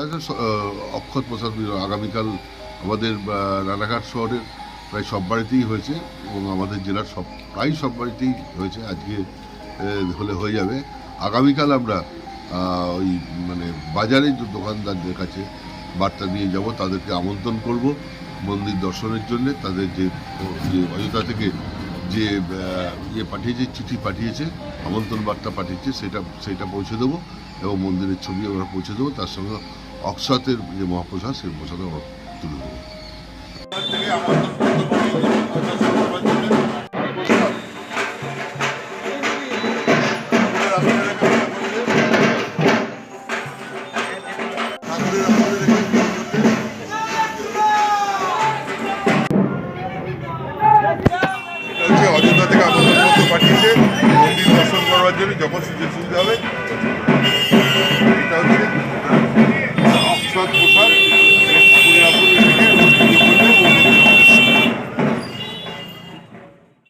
আহ, অক্ষত প্রসাদ আগামীকাল আমাদের রানাঘাট শহরের প্রায় সব বাড়িতেই হয়েছে এবং আমাদের জেলার সব প্রায় সব বাড়িতেই হয়েছে। আজকে হলে হয়ে যাবে। আগামীকাল আমরা ওই মানে বাজারে যে দোকানদারদের কাছে বার্তা নিয়ে যাব তাদেরকে আমন্ত্রণ করব মন্দির দর্শনের জন্য। তাদের যে অযোধ্যা থেকে যে ইয়ে পাঠিয়েছে চিঠি পাঠিয়েছে আমন্ত্রণ বার্তা পাঠিয়েছে সেটা সেটা পৌঁছে দেবো এবং মন্দিরের ছবি আমরা পৌঁছে দেবো। তার সঙ্গে অক্ষতের যে মহাপ্রসাদ, সেই প্রসাদ আমরা তুলে দেবো অযোধ্যা থেকে আমন্ত্রণ পাঠিয়েছে, মন্দির দর্শন করার জন্য যখন সুযোগ সুবিধা হবে